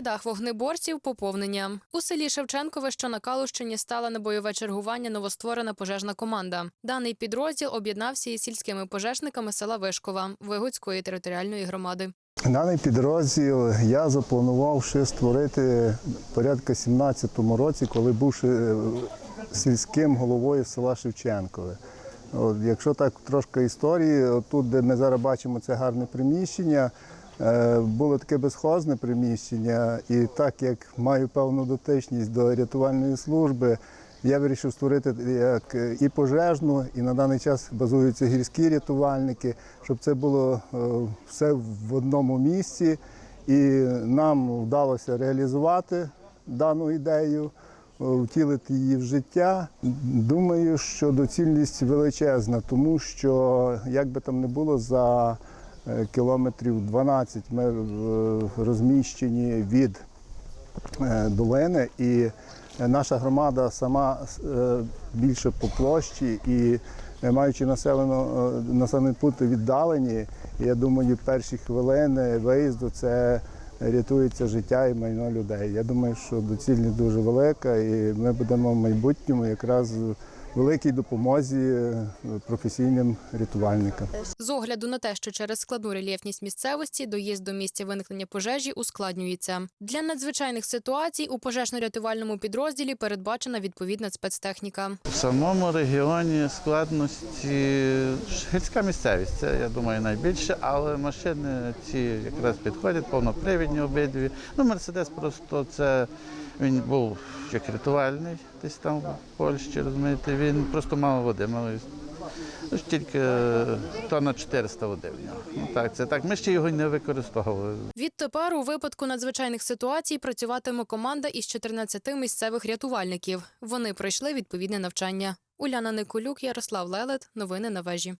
рядах вогнеборців поповнення у селі Шевченкове, що на Калущині, стала на бойове чергування новостворена пожежна команда. Даний підрозділ об'єднався із сільськими пожежниками села Вишкова Вигуцької територіальної громади. Даний підрозділ я запланував ще створити порядка 17-му році, коли був е, сільським головою села Шевченкове. От, якщо так трошки історії, тут, де ми зараз бачимо це гарне приміщення, було таке безхозне приміщення, і так як маю певну дотичність до рятувальної служби, я вирішив створити як е, і пожежну, і на даний час базуються гірські рятувальники, щоб це було е, все в одному місці. І нам вдалося реалізувати дану ідею, е, втілити її в життя. Думаю, що доцільність величезна, тому що як би там не було за е, кілометрів 12 ми е, розміщені від е, долини, і наша громада сама е, більше по площі і е, маючи населено, е, населені пункти віддалені, я думаю, перші хвилини виїзду це рятується життя і майно людей. Я думаю, що доцільність дуже велика, і ми будемо в майбутньому якраз великій допомозі е, професійним рятувальникам. З огляду на те, що через складну рельєфність місцевості доїзд до місця виникнення пожежі ускладнюється. Для надзвичайних ситуацій у пожежно-рятувальному підрозділі передбачена відповідна спецтехніка. В самому регіоні складності гірська місцевість, це я думаю найбільше, але машини ці якраз підходять, повнопривідні обидві. Ну, Мерседес просто це він був як рятувальний десь там в Польщі, розумієте, він просто мав води, мав ну, тільки тонна 400 води в нього. Ну так, це так. Ми ще його не використовували. Відтепер у випадку надзвичайних ситуацій працюватиме команда із 14 місцевих рятувальників. Вони пройшли відповідне навчання. Уляна Николюк, Ярослав Лелет. Новини на вежі.